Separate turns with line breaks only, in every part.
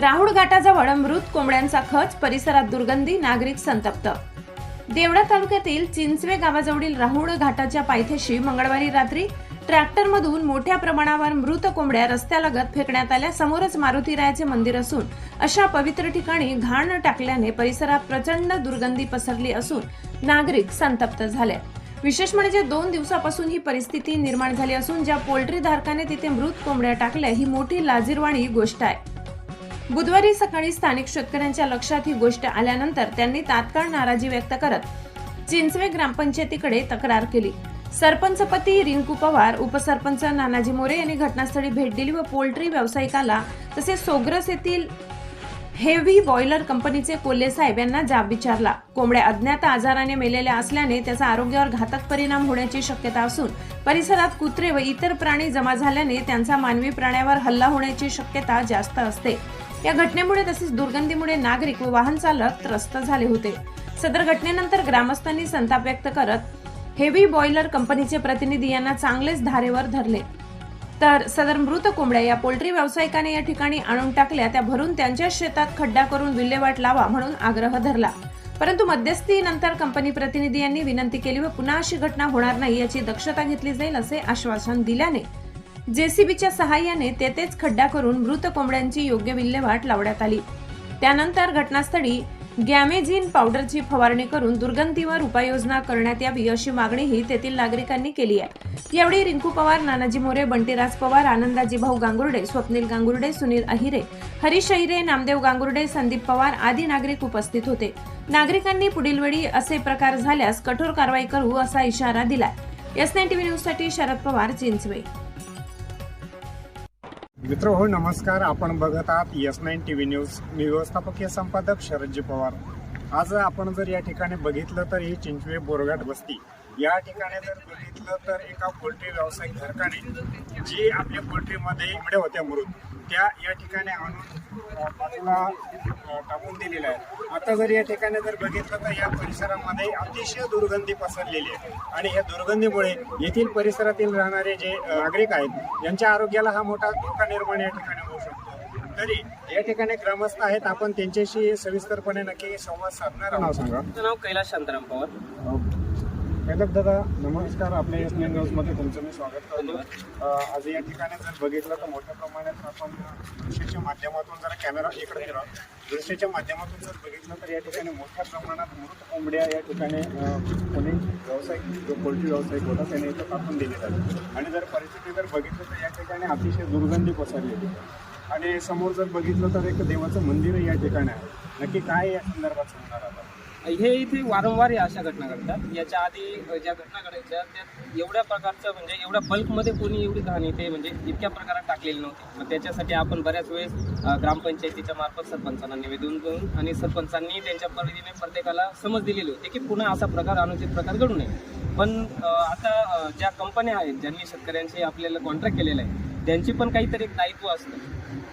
राहुळ घाटाजवळ मृत कोंबड्यांचा खच परिसरात दुर्गंधी नागरिक संतप्त. देवळा तालुक्यातील चिंचवे गावाजवळील राहुळ घाटाच्या पायथ्याशी मंगळवारी रात्री ट्रॅक्टरमधून मोठ्या प्रमाणावर मृत कोंबड्या रस्त्यालगत फेकण्यात आल्या. समोरच मारुतीरायाचे मंदिर असून अशा पवित्र ठिकाणी घाण टाकल्याने परिसरात प्रचंड दुर्गंधी पसरली असून नागरिक संतप्त झाले. विशेष म्हणजे दोन दिवसापासून ही परिस्थिती निर्माण झाली असून ज्या पोल्ट्री धारकाने तिथे मृत कोंबड्या टाकल्या ही मोठी लाजीरवाणी गोष्ट आहे. बुधवारी सकाळी स्थानिक शेतकऱ्यांच्या लक्षात ही गोष्ट आल्यानंतर त्यांनी तात्काळ नाराजी व्यक्त करत चिंचवे ग्रामपंचायतीकडे तक्रार केली. सरपंचपती रिंकू पवार उपसरपंच नानाजी मोरे यांनी घटनास्थळी भेट दिली व पोल्ट्री व्यावसायिकाला तसेच सोग्रस येथील हेव्ही बॉयलर कंपनीचे कोल्हे साहेब यांना जाब विचारला. कोंबड्या अज्ञात आजाराने मेलेल्या असल्याने त्याचा आरोग्यावर घातक परिणाम होण्याची शक्यता असून परिसरात कुत्रे व इतर प्राणी जमा झाल्याने त्यांचा मानवी प्राण्यावर हल्ला होण्याची शक्यता जास्त असते. या घटनेमुळे तसेच दुर्गंधीमुळे नागरिक व वाहन चालक त्रस्त झाले होते. सदर घटनेनंतर ग्रामस्थांनी संताप व्यक्त करत हेवी बॉयलर कंपनीचे प्रतिनिधी यांना चांगलेच धारेवर धरले. तर सदर मृत कोंबड्या या पोल्ट्री व्यावसायिकाने या ठिकाणी आणून टाकल्या त्या भरून त्यांच्या शेतात खड्डा करून विल्हेवाट लावा म्हणून आग्रह धरला. परंतु मध्यस्थीनंतर कंपनी प्रतिनिधी यांनी विनंती केली व पुन्हा अशी घटना होणार नाही याची दक्षता घेतली जाईल असे आश्वासन दिल्याने जेसीबीच्या सहाय्याने तेथेच खड्डा करून मृत कोंबड्यांची योग्य विल्हेवाट लावण्यात आली. त्यानंतर घटनास्थळी गॅमेझिन पावडरची फवारणी करून दुर्गंधीवर उपाययोजना करण्यात यावी अशी मागणीही तेथील नागरिकांनी केली आहे. यावेळी रिंकू पवार नानाजी मोरे बंटीराज पवार आनंदाजी भाऊ गांगुर्डे स्वप्नील गांगुर्डे सुनील अहिरे हरीश अहिरे नामदेव गांगुर्डे संदीप पवार आदी नागरिक उपस्थित होते. नागरिकांनी पुढील वेळी असे प्रकार झाल्यास कठोर कारवाई करू असा इशारा दिला एस टीव्ही न्यूजसाठी शरद पवार चिंचवे.
मित्र हो नमस्कार. आपण बघत आहात S nine T V news. मी व्यवस्थापकीय संपादक शरदजी पवार. आज आपण जर या ठिकाणी बघितलं तर ही चिंचवे बोरघाट बस्ती या ठिकाणी जर बघितलं तर एका पोल्ट्री व्यावसायिक धारकाने जी आपल्या पोल्ट्रीमध्ये कोंबड्या होत्या मृत त्या या ठिकाणी आणून बाजूला टाकून दिलेल्या आहेत. आता जर या ठिकाणी जर बघितलं तर या परिसरामध्ये अतिशय दुर्गंधी पसरलेली आहे. आणि या दुर्गंधीमुळे येथील परिसरातील राहणारे जे नागरिक आहेत यांच्या आरोग्याला हा मोठा धोका निर्माण या ठिकाणी होऊ शकतो. तरी या ठिकाणी ग्रामस्थ आहेत आपण त्यांच्याशी सविस्तरपणे नक्की संवाद साधणार नाव सांगा
नाव कैलास शांताराम पवार.
वेदक दादा नमस्कार. आपल्या एस नाईन न्यूजमध्ये तुमचं मी स्वागत करतो. आज या ठिकाणी जर बघितलं तर मोठ्या प्रमाणात आपण दृश्याच्या माध्यमातून जरा कॅमेरा इकडे फिरा दृश्याच्या माध्यमातून जर बघितलं तर या ठिकाणी मोठ्या प्रमाणात मृत कोंबड्या या ठिकाणी कोणी व्यावसायिक जो पोल्ट्री व्यावसायिक होता त्याने इथं टाकून दिले जातात आणि जर परिस्थिती जर बघितलं तर या ठिकाणी अतिशय दुर्गंधी पसरली होती आणि समोर जर बघितलं तर एक देवाचं मंदिर या ठिकाणी आहे. नक्की काय या संदर्भात सांगणार आता
हे इथे वारंवार या अशा घटना घडतात. याच्या आधी ज्या घटना घडायच्या त्यात एवढ्या प्रकारचं म्हणजे एवढ्या बल्कमध्ये कोणी एवढी घाण इथे म्हणजे इतक्या प्रकारात टाकलेली नव्हती. मग त्याच्यासाठी आपण बऱ्याच वेळेस ग्रामपंचायतीच्या मार्फत सरपंचांना निवेदन करून आणि सरपंचांनी त्यांच्या परिधीने प्रत्येकाला समज दिलेली होती की पुन्हा असा प्रकार अनुचित प्रकार घडू नये. पण आता ज्या कंपन्या आहेत ज्यांनी शेतकऱ्यांशी आपल्याला कॉन्ट्रॅक्ट केलेला आहे त्यांची पण काहीतरी एक दायित्व असतं.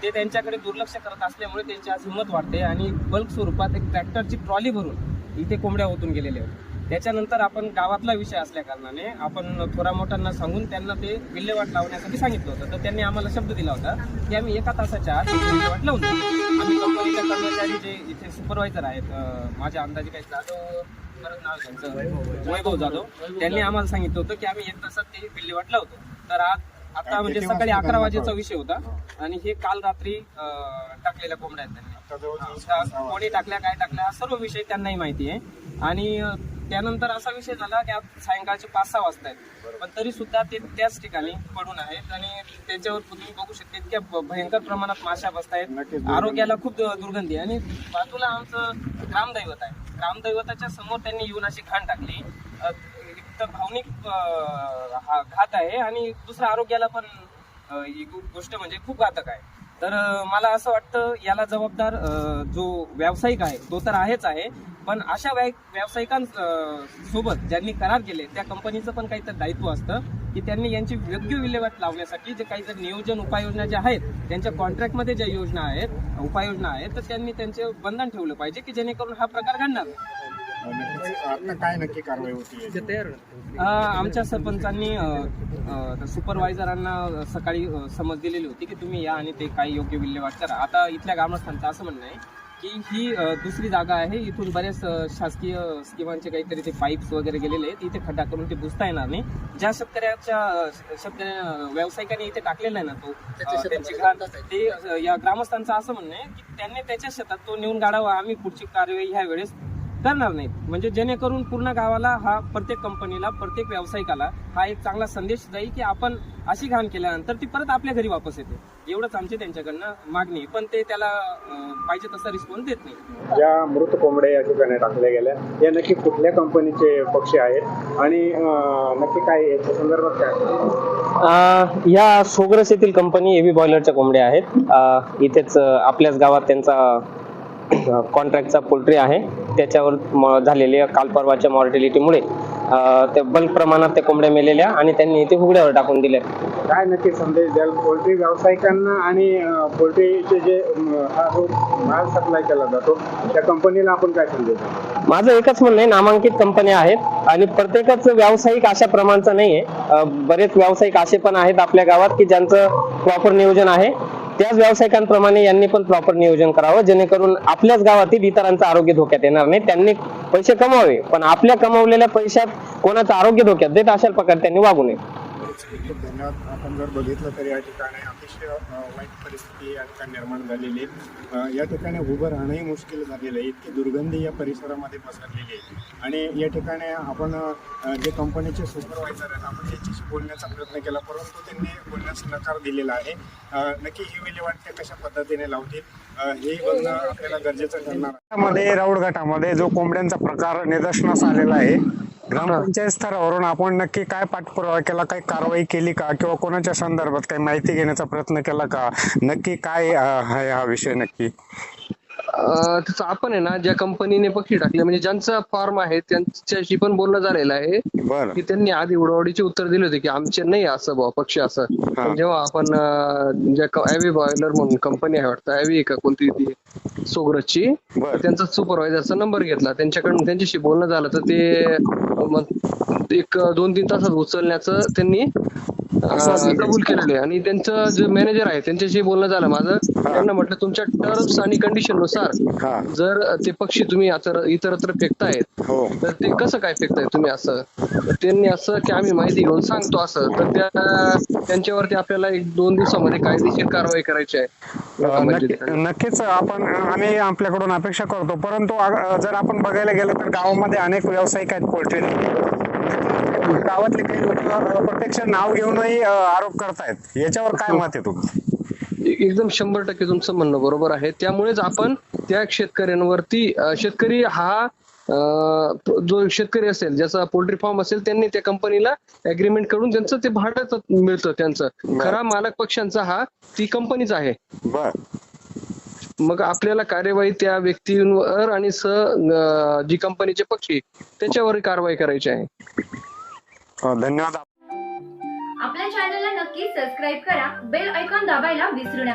ते त्यांच्याकडे दुर्लक्ष करत असल्यामुळे त्यांची आज हिंमत वाढते आणि बल्क स्वरूपात एक ट्रॅक्टरची ट्रॉली भरून इथे कोंबड्या ओतून गेलेल्या होत्या त्याच्यानंतर आपण गावातला विषय असल्या कारणाने आपण थोरा मोठ्यांना सांगून त्यांना ते विल्हेवाट लावण्यासाठी सांगितलं होतं. तर त्यांनी आम्हाला शब्द दिला होता की आम्ही एका तासाच्या आत विल्हेवाट लावून देऊ. आम्ही कंपनीच्या कर्मचारी जे इथे सुपरवायझर आहेत माझ्या अंदाजे काही जाधव परत नाव त्यांचं वैभव जाधव त्यांनी आम्हाला सांगितलं होतं की आम्ही एक तासात ते विल्हेवाट लावतो. तर आज आता म्हणजे सकाळी अकरा वाजेचा? विषय होता. आणि हे काल रात्री अं, टाकलेल्या कोंबड्या आहेत त्यांनी. त्या. कोणी टाकल्या काय टाकल्या सर्व विषय त्यांनाही माहिती आहे. आणि अ, त्यानंतर असा विषय झाला की आज सायंकाळचे पाच सहा वाजता आहेत. पण तरी सुद्धा ते त्याच ठिकाणी पडून आहेत आणि त्याच्यावर तुम्ही बघू शकता इतक्या भ- भयंकर प्रमाणात माशा बसतायत.
नक्कीच.
आरोग्याला खूप दु- दुर्गंधी आहे. आणि बाजूला आमचं ग्रामदैवत आहे. ग्रामदैवताच्या समोर त्यांनी येऊन अशी घाण टाकली. अ, एक तर भावनिक हा घात आहे आणि दुसरं आरोग्याला पण ही गोष्ट म्हणजे खूप घातक आहे तर मला असं वाटतं याला जबाबदार जो व्यावसायिक आहे तो तर आहेच आहे पण अशा व्यावसायिकां सोबत ज्यांनी करार केले त्या कंपनीचं पण काहीतरी दायित्व असतं की त्यांनी यांची योग्य विल्हेवाट लावण्यासाठी जे काही जर नियोजन उपाययोजना ज्या आहेत त्यांच्या कॉन्ट्रॅक्टमध्ये ज्या योजना आहेत उपाययोजना आहेत तर त्यांनी त्यांचे बंधन ठेवलं पाहिजे की जेणेकरून हा प्रकार घडणार नाही.
आता काय नक्की कारवाई होती?
आमच्या सरपंचांनी सुपरवायझरांना सकाळी समज दिलेली होती की तुम्ही या आणि ते काही योग्य विल्हेवाट करा. आता इथल्या ग्रामस्थांचं असं म्हणणं आहे की ही दुसरी जागा आहे. इथून बऱ्याच शासकीय स्कीमांचे काहीतरी ते पाईप्स वगैरे गेलेले आहेत. इथे खड्डा करून ते बुजता येणार नाही. ज्या शेतकऱ्याच्या शेतकऱ्या व्यावसायिकांनी इथे टाकलेला आहे ना तो त्यांची ते या ग्रामस्थांचं असं म्हणणं आहे की त्यांनी त्याच्या शेतात तो नेऊन गाडावा. आम्ही पुढची कार्यवाही ह्या वेळेस करणार नाहीत. म्हणजे जेणेकरून पूर्ण गावाला हा प्रत्येक कंपनीला प्रत्येक व्यावसायिकाला हा एक चांगला संदेश जाईल की आपण अशी घाण केल्यानंतर ती परत आपल्या घरी वापस येते. एवढंच आमची त्यांच्याकडनं मागणी. पण ते त्याला पाहिजे तसा रिस्पॉन्स देत नाही
ज्या मृत कोंबड्या या ठिकाणी टाकल्या गेल्या या नक्की कुठल्या कंपनीचे पक्षी आहेत? आणि नक्की काय याच्या संदर्भात काय?
या सोग्रस येथील कंपनी एव्ही बॉयलरच्या कोंबड्या आहेत. इथेच आपल्याच गावात त्यांचा कॉन्ट्रॅक्टचा पोल्ट्री आहे. त्याच्यावर झालेल्या काल परवाच्या मॉर्टिलिटीमुळे ते बल्क प्रमाणात त्या कोंबड्या मेलेल्या आणि त्यांनी इथे उघड्यावर टाकून दिल्या.
काय नक्की संदेश द्याल? पोल्ट्री व्यावसायिकांना आणि पोल्ट्रीचे जे हा जो माल सप्लाय केला जातो त्या कंपनीला आपण काय संदेश?
माझं एकच म्हणणं आहे नामांकित कंपन्या आहेत आणि प्रत्येकच व्यावसायिक अशा प्रमाणचं नाहीये. अं, बरेच व्यावसायिक असे पण आहेत आपल्या गावात की ज्यांचं प्रॉपर नियोजन आहे. त्याच व्यावसायिकांप्रमाणे यांनी पण प्रॉपर नियोजन करावं जेणेकरून आपल्याच गावातील इतरांचं आरोग्य धोक्यात येणार नाही. त्यांनी पैसे कमावे पण आपल्या कमवलेल्या पैशात कोणाचं आरोग्य धोक्यात देत अशा प्रकारे त्यांनी वागू नये.
खूप धन्यवाद आपण जर बघितलं तर या ठिकाणी अतिशय वाईट परिस्थिती या ठिकाणी निर्माण झालेली आहे. या ठिकाणी उभं राहणंही मुश्किल झालेलं आहे. इतकी दुर्गंधी या परिसरामध्ये पसरलेली आहे. आणि या ठिकाणी आपण जे कंपनीचे सुपरवायझर आहेत आपण त्यांच्याशी बोलण्याचा प्रयत्न केला परंतु त्यांनी बोलण्यास नकार दिलेला आहे. नक्की ही विल्हेवाट ते कशा पद्धतीने लावतील हे बघणं आपल्याला गरजेचं ठरणार मध्ये राऊड घाटामध्ये जो कोंबड्यांचा प्रकार निदर्शनास आलेला आहे ग्रामपंचायत स्तरावरून आपण नक्की काय पाठपुरावा केला काही कारवाई केली का किंवा कोणाच्या संदर्भात काही माहिती घेण्याचा प्रयत्न केला का? नक्की काय आहे हा विषय नक्की?
तसं आपण आहे ना ज्या कंपनीने पक्षी टाकले म्हणजे ज्यांचा फॉर्म आहे त्यांच्याशी पण बोलणं झालेलं आहे. की त्यांनी आधी उडवाडीचे उत्तर दिले होते की आमचे नाही असं बुवा पक्षी असं. जेव्हा आपण ज्या ॲव्ही बॉयलर म्हणून कंपनी आहे वाटतं ॲव्ही का कोणती तर त्यांचा सुपरवायझरचा नंबर घेतला. त्यांच्याकडून त्यांच्याशी बोलणं झालं तर ते एक दोन तीन तासात उचलण्याचं त्यांनी कबूल केलेलं आणि त्यांचं जे मॅनेजर आहे त्यांच्याशी बोलणं झालं माझं. त्यांना म्हटलं तुमच्या टर्म्स आणि
कंडिशननुसार
जर ते पक्षी तुम्ही आता इतरत्र फेकतायत
हो.
तर ते कसं काय फेकताय तुम्ही असं? त्यांनी असं की आम्ही माहिती घेऊन सांगतो असं. तर त्या त्यांच्यावरती आपल्याला एक दोन दिवसामध्ये कायदेशीर कारवाई करायची आहे.
नक्की-. नक्कीच आपण आम्ही आपल्याकडून अपेक्षा करतो. परंतु जर आपण बघायला गेलं तर गावामध्ये अनेक व्यावसायिक आहेत पोल्ट्री. गावातले काही लोक प्रत्यक्ष नाव घेऊनही अ, आरोप करतायत. याच्यावर काय मत आहे तुमचं?
ए- एकदम शंभर टक्के तुमचं म्हणणं बरोबर आहे. त्यामुळेच आपण त्या शेतकऱ्यांवरती अं, शेतकरी हा जो शेतकरी असेल ज्याचा पोल्ट्री फार्म असेल त्यांनी त्या कंपनीला अग्रीमेंट करून त्यांचं ते भाडं मिळतं त्यांचं. खरा मालक पक्षांचा हा ती कंपनीच आहे.
बर.
मग आपल्याला कार्यवाही त्या व्यक्तींवर आणि स जी कंपनीचे पक्षी त्याच्यावर कारवाई करायची आहे.
धन्यवाद.
आपल्या चॅनलला नक्की सबस्क्राईब करा. बेल ऐकॉन दाबायला विसरू नका.